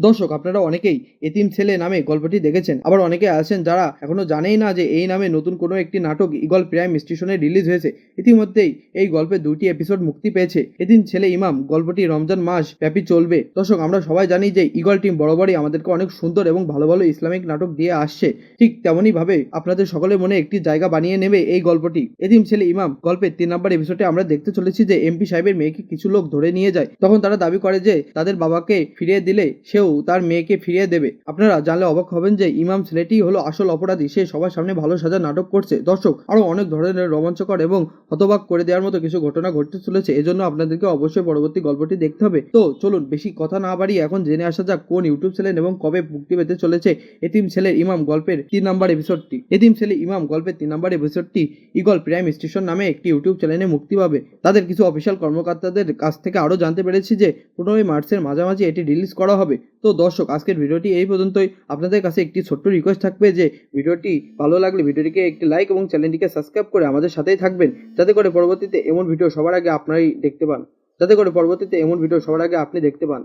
দর্শক, আপনারা অনেকেই এতিম ছেলে নামে গল্পটি দেখেছেন। আবার অনেকে আছেন যারা এখনও জানেই না যে এই নামে নতুন কোনো একটি নাটক ইগল প্রাইম স্টেশনে রিলিজ হয়েছে। ইতিমধ্যেই এই গল্পের দুটি এপিসোড মুক্তি পেয়েছে। এদিন ছেলে ইমাম, গল্পটি রমজান মাস ব্যাপী চলবে। দর্শক, আমরা সবাই জানি যে ইগল টিম বরাবরই আমাদেরকে অনেক সুন্দর এবং ভালো ভালো ইসলামিক নাটক দিয়ে আসছে। ঠিক তেমনই ভাবে আপনাদের সকলের মনে একটি জায়গা বানিয়ে নেবে এই গল্পটি। এদিন ছেলে ইমাম, গল্পের তিন নম্বর এপিসোডে আমরা দেখতে চলেছি যে এমপি সাহেবের মেয়েকে কিছু লোক ধরে নিয়ে যায়। তখন তারা দাবি করে যে তাদের বাবাকে ফিরিয়ে দিলে সেও তার মেয়েকে ফিরিয়ে দেবে? আপনারা জানলে অবাক হবেন যে ইমাম ছেলেটি হলো আসল অপরাধী। সে সবার সামনে ভালো সাজা নাটক করছে। দর্শক আরও অনেক ধরনের রোমাঞ্চকর এবং হতবাক করে দেওয়ার মতো কিছু ঘটনা ঘটতে চলেছে। এজন্য আপনাদেরকে অবশ্যই পরবর্তী গল্পটি দেখতে হবে। তো চলুন, বেশি কথা না বাড়িয়ে এখন জেনে আসা যাক কোন ইউটিউব চ্যানেল এবং কবে মুক্তি পেতে চলেছে এতিম ছেলের ইমাম গল্পের তিন নম্বর এপিসোডটি এতিম ছেলে ইমাম গল্পের তিন নম্বর এপিসোডটি ইগল প্রাইম স্টেশন নামে একটি ইউটিউব চ্যানেলে মুক্তি পাবে। তাদের কিছু অফিসিয়াল কর্মকর্তাদের কাছ থেকে আরও জানতে পেরেছি যে পনেরোই মার্চের মাঝামাঝি এটি রিলিজ করা হবে। তো দর্শক, আজকের ভিডিওটি এই পর্যন্তই। আপনাদের কাছে একটি ছোট্ট রিকোয়েস্ট থাকবে যে, ভিডিওটি ভালো লাগলে ভিডিওটিকে একটি লাইক এবং চ্যানেলটিকে সাবস্ক্রাইব করে আমাদের সাথেই থাকবেন। যাতে করে পরবর্তীতে এমন ভিডিও সবার আগে আপনারাই দেখতে পান। যাতে করে পরবর্তীতে এমন ভিডিও সবার আগে আপনি দেখতে পান।